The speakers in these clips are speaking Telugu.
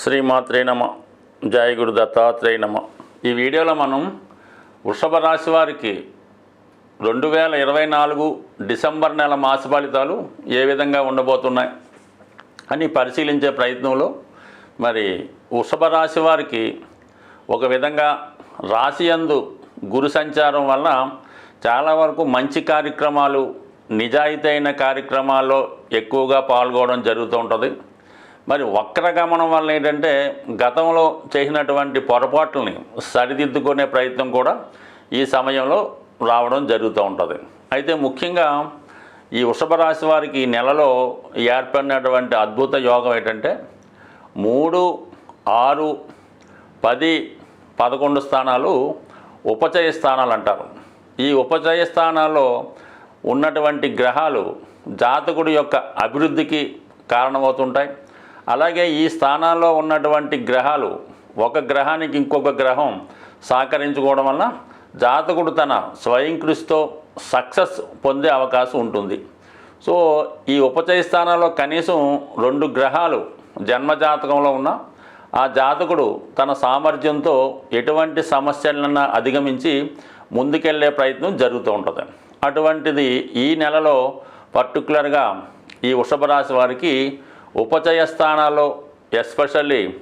శ్రీమాత్రే నమ. జయ గురు దత్తాత్రేయ నమ. ఈ వీడియోలో మనం వృషభ రాశి వారికి రెండు వేల ఇరవై నాలుగు డిసెంబర్ నెల మాస ఫలితాలు ఏ విధంగా ఉండబోతున్నాయి అని పరిశీలించే ప్రయత్నంలో మరి వృషభ రాశి వారికి ఒక విధంగా రాశి అందు గురు సంచారం వల్ల చాలా వరకు మంచి కార్యక్రమాలు నిజాయితీ అయిన కార్యక్రమాల్లో ఎక్కువగా పాల్గొనడం జరుగుతూ ఉంటుంది. మరి వక్రగమనం వల్ల ఏంటంటే గతంలో చేసినటువంటి పొరపాట్లని సరిదిద్దుకునే ప్రయత్నం కూడా ఈ సమయంలో రావడం జరుగుతూ ఉంటుంది. అయితే ముఖ్యంగా ఈ వృషభ రాశి వారికి ఈ నెలలో ఏర్పడినటువంటి అద్భుత యోగం ఏంటంటే మూడు ఆరు పది పదకొండు స్థానాలు ఉపచయ స్థానాలు అంటారు. ఈ ఉపచయ స్థానాల్లో ఉన్నటువంటి గ్రహాలు జాతకుడి యొక్క అభివృద్ధికి కారణమవుతుంటాయి. అలాగే ఈ స్థానాల్లో ఉన్నటువంటి గ్రహాలు ఒక గ్రహానికి ఇంకొక గ్రహం సహకరించుకోవడం వల్ల జాతకుడు తన స్వయం కృషితో సక్సెస్ పొందే అవకాశం ఉంటుంది. సో ఈ ఉపచయ స్థానాల్లో కనీసం రెండు గ్రహాలు జన్మజాతకంలో ఉన్న ఆ జాతకుడు తన సామర్థ్యంతో ఎటువంటి సమస్యలన్నా అధిగమించి ముందుకెళ్ళే ప్రయత్నం జరుగుతూ ఉంటుంది. అటువంటిది ఈ నెలలో పర్టికులర్గా ఈ వృషభ రాశి వారికి ఉపచయ స్థానాల్లో ఎస్పెషల్లీ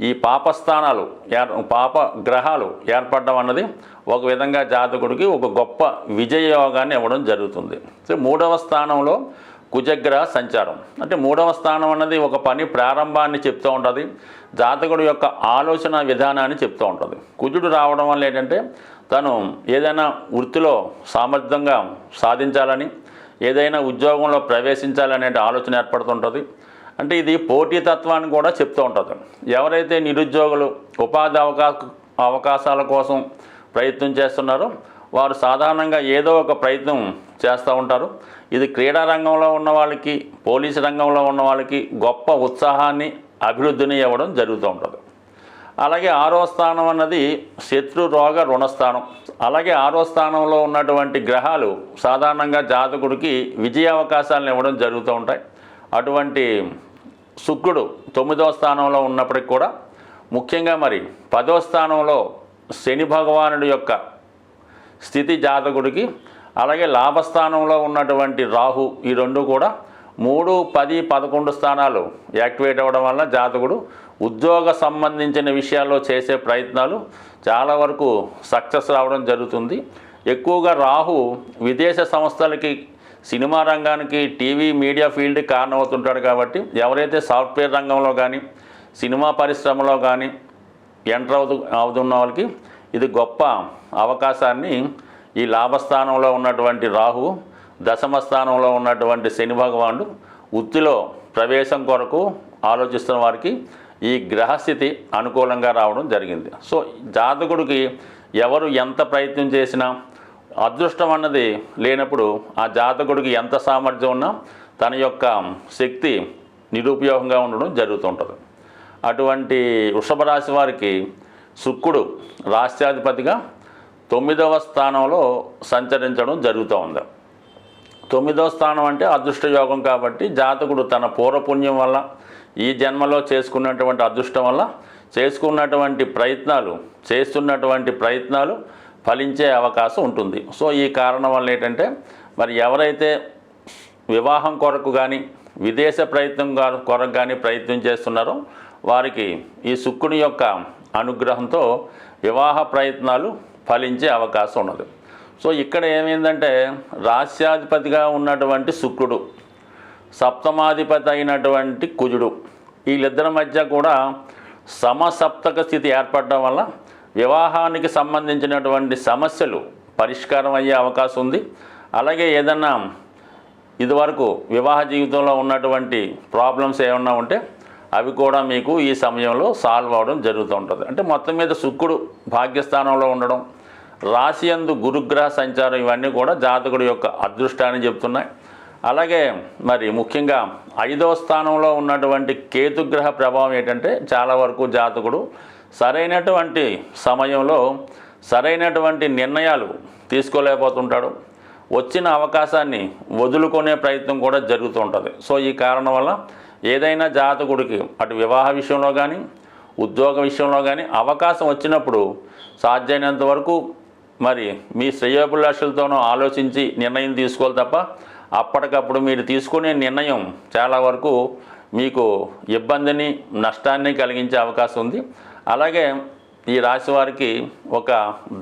ఈ పాపస్థానాలు ఏర్ పాప గ్రహాలు ఏర్పడడం అన్నది ఒక విధంగా జాతకుడికి ఒక గొప్ప విజయ యోగాన్ని ఇవ్వడం జరుగుతుంది. సో మూడవ స్థానంలో కుజగ్రహ సంచారం. అంటే మూడవ స్థానం అన్నది ఒక పని ప్రారంభాన్ని చెప్తూ ఉంటుంది. జాతకుడు యొక్క ఆలోచన విధానాన్ని చెప్తూ ఉంటుంది. కుజుడు రావడం వల్ల ఏంటంటే తను ఏదైనా వృత్తిలో సామర్థ్యంగా సాధించాలని ఏదైనా ఉద్యోగంలో ప్రవేశించాలనే ఆలోచన ఏర్పడుతుంటుంది. అంటే ఇది పోటీతత్వాన్ని కూడా చెప్తూ ఉంటుంది. ఎవరైతే నిరుద్యోగులు ఉపాధి అవకాశ అవకాశాల కోసం ప్రయత్నం చేస్తున్నారో వారు సాధారణంగా ఏదో ఒక ప్రయత్నం చేస్తూ ఉంటారు. ఇది క్రీడా రంగంలో ఉన్న వాళ్ళకి పోలీసు రంగంలో ఉన్న వాళ్ళకి గొప్ప ఉత్సాహాన్ని అభివృద్ధిని ఇవ్వడం జరుగుతూ ఉంటుంది. అలాగే ఆరో స్థానం అన్నది శత్రు రోగ రుణస్థానం. అలాగే ఆరో స్థానంలో ఉన్నటువంటి గ్రహాలు సాధారణంగా జాతకుడికి విజయ అవకాశాలను ఇవ్వడం జరుగుతూ ఉంటాయి. అటువంటి శుక్రుడు తొమ్మిదవ స్థానంలో ఉన్నప్పటికి కూడా ముఖ్యంగా మరి పదో స్థానంలో శని భగవానుడి యొక్క స్థితి జాతకుడికి అలాగే లాభస్థానంలో ఉన్నటువంటి రాహు ఈ రెండు కూడా మూడు పది పదకొండు స్థానాలు యాక్టివేట్ అవ్వడం వల్ల జాతకుడు ఉద్యోగ సంబంధించిన విషయాల్లో చేసే ప్రయత్నాలు చాలా వరకు సక్సెస్ రావడం జరుగుతుంది. ఎక్కువగా రాహు విదేశ సంస్థలకి సినిమా రంగానికి టీవీ మీడియా ఫీల్డ్ కారణమవుతుంటాడు కాబట్టి ఎవరైతే సాఫ్ట్వేర్ రంగంలో కానీ సినిమా పరిశ్రమలో కానీ ఎంటర్ అవుతు అవుతున్న వాళ్ళకి ఇది గొప్ప అవకాశాన్ని ఈ లాభస్థానంలో ఉన్నటువంటి రాహు దశమ స్థానంలో ఉన్నటువంటి శని భగవానుడు వృత్తిలో ప్రవేశం కొరకు ఆలోచిస్తున్న వారికి ఈ గ్రహస్థితి అనుకూలంగా రావడం జరిగింది. సో జాతకుడికి ఎవరు ఎంత ప్రయత్నం చేసినా అదృష్టం అన్నది లేనప్పుడు ఆ జాతకుడికి ఎంత సామర్థ్యం ఉన్నా తన యొక్క శక్తి నిరుపయోగంగా ఉండడం జరుగుతుంటుంది అటువంటి వృషభ రాశి వారికి శుక్రుడు రాష్ట్రాధిపతిగా తొమ్మిదవ స్థానంలో సంచరించడం జరుగుతూ ఉంది. తొమ్మిదవ స్థానం అంటే అదృష్ట యోగం కాబట్టి జాతకుడు తన పూర్వపుణ్యం వల్ల ఈ జన్మలో చేసుకున్నటువంటి అదృష్టం వల్ల చేసుకున్నటువంటి ప్రయత్నాలు చేస్తున్నటువంటి ప్రయత్నాలు ఫలించే అవకాశం ఉంటుంది. సో ఈ కారణం వల్ల ఏంటంటే మరి ఎవరైతే వివాహం కొరకు కానీ విదేశ ప్రయత్నం కొరకు కానీ ప్రయత్నం చేస్తున్నారో వారికి ఈ శుక్రుని యొక్క అనుగ్రహంతో వివాహ ప్రయత్నాలు ఫలించే అవకాశం ఉన్నది. సో ఇక్కడ ఏమైందంటే రాస్యాధిపతిగా ఉన్నటువంటి శుక్రుడు సప్తమాధిపతి అయినటువంటి కుజుడు వీళ్ళిద్దరి మధ్య కూడా సమసప్తక స్థితి ఏర్పడడం వల్ల వివాహానికి సంబంధించినటువంటి సమస్యలు పరిష్కారం అయ్యే అవకాశం ఉంది. అలాగే ఏదన్నా ఇదివరకు వివాహ జీవితంలో ఉన్నటువంటి ప్రాబ్లమ్స్ ఏమన్నా ఉంటే అవి కూడా మీకు ఈ సమయంలో సాల్వ్ అవ్వడం జరుగుతూ ఉంటుంది. అంటే మొత్తం మీద శుక్రుడు భాగ్యస్థానంలో ఉండడం రాశి అందు గురుగ్రహ సంచారం ఇవన్నీ కూడా జాతకుడు యొక్క అదృష్టాన్ని చెప్తున్నాయి అలాగే మరి ముఖ్యంగా ఐదవ స్థానంలో ఉన్నటువంటి కేతుగ్రహ ప్రభావం ఏంటంటే చాలా వరకు జాతకుడు సరైనటువంటి సమయంలో సరైనటువంటి నిర్ణయాలు తీసుకోలేకపోతుంటాడు. వచ్చిన అవకాశాన్ని వదులుకునే ప్రయత్నం కూడా జరుగుతూ ఉంటుంది. సో ఈ కారణం వల్ల ఏదైనా జాతకుడికి అటు వివాహ విషయంలో కానీ ఉద్యోగ విషయంలో కానీ అవకాశం వచ్చినప్పుడు సాధ్యమైనంత వరకు మరి మీ శ్రేయోభిలాషులతోనూ ఆలోచించి నిర్ణయం తీసుకోవాలి తప్ప అప్పటికప్పుడు మీరు తీసుకునే నిర్ణయం చాలా వరకు మీకు ఇబ్బందిని నష్టాన్ని కలిగించే అవకాశం ఉంది. అలాగే ఈ రాశి వారికి ఒక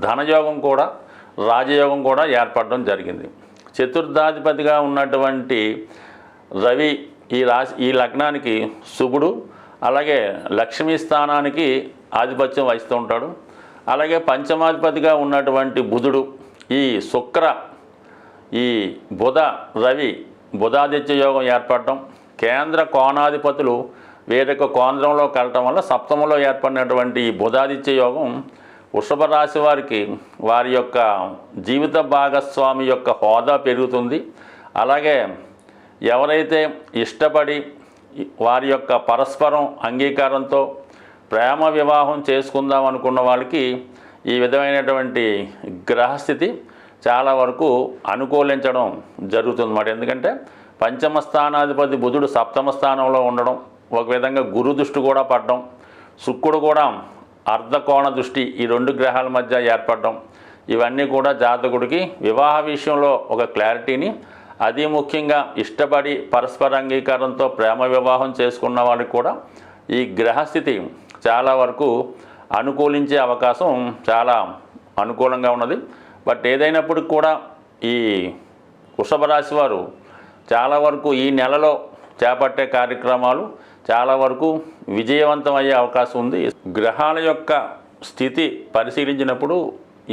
ధనయోగం కూడా రాజయోగం కూడా ఏర్పడడం జరిగింది. చతుర్థాధిపతిగా ఉన్నటువంటి రవి ఈ రాశి ఈ లగ్నానికి శుభుడు అలాగే లక్ష్మీ స్థానానికి ఆధిపత్యం వహిస్తూ ఉంటాడు. అలాగే పంచమాధిపతిగా ఉన్నటువంటి బుధుడు ఈ శుక్ర ఈ బుధ రవి బుధాదిత్య యోగం ఏర్పడటం కేంద్ర కోణాధిపతులు వేరొక కోంద్రంలో కలటం వల్ల సప్తమంలో ఏర్పడినటువంటి ఈ బుధాదిత్య యోగం వృషభ రాశి వారికి వారి యొక్క జీవిత భాగస్వామి యొక్క హోదా పెరుగుతుంది. అలాగే ఎవరైతే ఇష్టపడి వారి యొక్క పరస్పరం అంగీకారంతో ప్రేమ వివాహం చేసుకుందాం అనుకున్న వాళ్ళకి ఈ విధమైనటువంటి గ్రహస్థితి చాలా వరకు అనుకూలించడం జరుగుతుంది అన్నమాట ఎందుకంటే పంచమ స్థానాధిపతి బుధుడు సప్తమ స్థానంలో ఉండడం ఒక విధంగా గురు దృష్టి కూడా పడడం శుక్రుడు కూడా అర్ధకోణ దృష్టి ఈ రెండు గ్రహాల మధ్య ఏర్పడడం ఇవన్నీ కూడా జాతకుడికి వివాహ విషయంలో ఒక క్లారిటీని అది ముఖ్యంగా ఇష్టపడి పరస్పర అంగీకారంతో ప్రేమ వివాహం చేసుకున్న వాళ్ళకి కూడా ఈ గ్రహస్థితి చాలా వరకు అనుకూలించే అవకాశం చాలా అనుకూలంగా ఉన్నది. బట్ ఏదైనప్పటికి కూడా ఈ వృషభ రాశి వారు చాలా వరకు ఈ నెలలో చేపట్టే కార్యక్రమాలు చాలా వరకు విజయవంతం అయ్యే అవకాశం ఉంది. గ్రహాల యొక్క స్థితి పరిశీలించినప్పుడు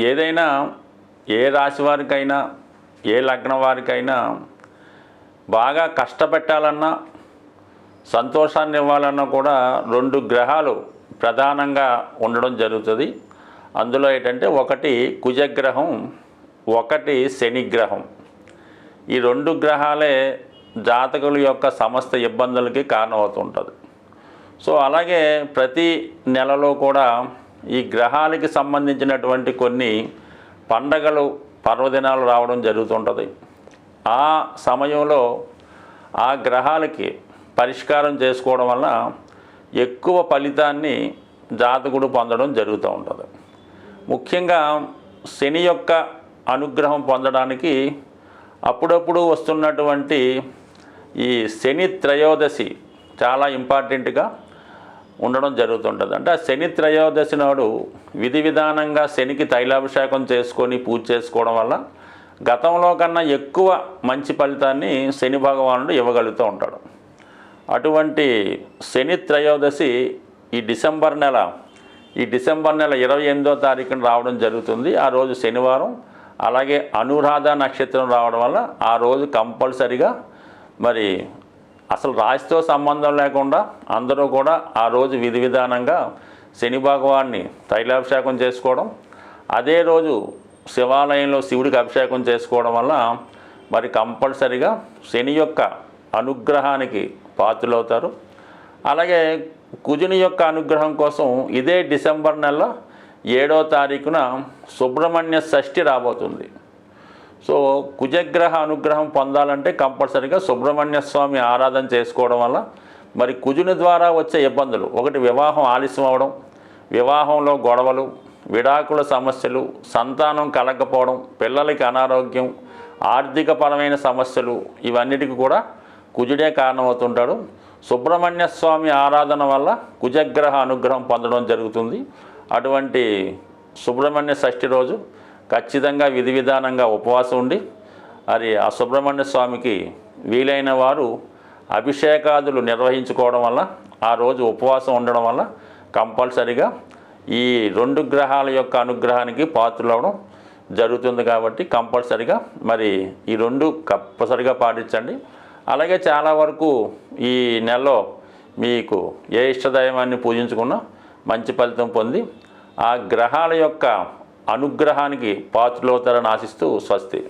ఏదైనా ఏ రాశి వారికైనా ఏ లగ్నం వారికైనా బాగా కష్టపెట్టాలన్నా సంతోషాన్ని ఇవ్వాలన్నా కూడా రెండు గ్రహాలు ప్రధానంగా ఉండడం జరుగుతుంది. అందులో ఏంటంటే ఒకటి కుజగ్రహం ఒకటి శనిగ్రహం. ఈ రెండు గ్రహాలే జాతకుల యొక్క సమస్త ఇబ్బందులకి కారణమవుతుంటుంది. సో అలాగే ప్రతి నెలలో కూడా ఈ గ్రహాలకి సంబంధించినటువంటి కొన్ని పండగలు పర్వదినాలు రావడం జరుగుతుంటుంది. ఆ సమయంలో ఆ గ్రహాలకి పరిష్కారం చేసుకోవడం వల్ల ఎక్కువ ఫలితాన్ని జాతకుడు పొందడం జరుగుతూ ఉంటుంది. ముఖ్యంగా శని యొక్క అనుగ్రహం పొందడానికి అప్పుడప్పుడు వస్తున్నటువంటి ఈ శని త్రయోదశి చాలా ఇంపార్టెంట్గా ఉండడం జరుగుతుంటుంది. అంటే ఆ శని త్రయోదశి నాడు విధి విధానంగా శనికి తైలాభిషేకం చేసుకొని పూజ చేసుకోవడం వల్ల గతంలో కన్నా ఎక్కువ మంచి ఫలితాన్ని శని భగవానుడు ఇవ్వగలుగుతూ ఉంటాడు. అటువంటి శని త్రయోదశి ఈ డిసెంబర్ నెల ఈ డిసెంబర్ నెల ఇరవై ఎనిమిదో తారీఖున రావడం జరుగుతుంది. ఆ రోజు శనివారం అలాగే అనురాధ నక్షత్రం రావడం వల్ల ఆ రోజు కంపల్సరిగా మరి అసలు రాశితో సంబంధం లేకుండా అందరూ కూడా ఆ రోజు విధి విధానంగా శని భగవాన్ని తైలాభిషేకం చేసుకోవడం అదే రోజు శివాలయంలో శివుడికి అభిషేకం చేసుకోవడం వల్ల మరి కంపల్సరిగా శని యొక్క అనుగ్రహానికి పాత్రలవుతారు. అలాగే కుజుని యొక్క అనుగ్రహం కోసం ఇదే డిసెంబర్ నెల ఏడో తారీఖున సుబ్రహ్మణ్య షష్ఠి రాబోతుంది. సో కుజగ్రహ అనుగ్రహం పొందాలంటే కంపల్సరీగా సుబ్రహ్మణ్య స్వామి ఆరాధన చేసుకోవడం వల్ల మరి కుజుని ద్వారా వచ్చే ఇబ్బందులు. ఒకటి వివాహం ఆలస్యం అవడం వివాహంలో గొడవలు విడాకుల సమస్యలు సంతానం కలగకపోవడం పిల్లలకి అనారోగ్యం ఆర్థికపరమైన సమస్యలు ఇవన్నిటికి కూడా కుజుడే కారణమవుతుంటాడు. సుబ్రహ్మణ్య స్వామి ఆరాధన వల్ల కుజగ్రహ అనుగ్రహం పొందడం జరుగుతుంది. అటువంటి సుబ్రహ్మణ్య షష్ఠి రోజు ఖచ్చితంగా విధి విధానంగా ఉపవాసం ఉండి మరి ఆ సుబ్రహ్మణ్య స్వామికి వీలైన వారు అభిషేకాదులు నిర్వహించుకోవడం వల్ల ఆ రోజు ఉపవాసం ఉండడం వల్ల కంపల్సరిగా ఈ రెండు గ్రహాల యొక్క అనుగ్రహానికి పాత్రలవడం జరుగుతుంది కాబట్టి కంపల్సరిగా మరి ఈ రెండు కంపల్సరిగా పాటించండి. అలాగే చాలా వరకు ఈ నెలలో మీకు ఏ ఇష్టదైవాన్ని పూజించుకున్నా మంచి ఫలితం పొంది ఆ గ్రహాల యొక్క అనుగ్రహానికి పాత్రలవుతారని ఆశిస్తూ స్వస్తి.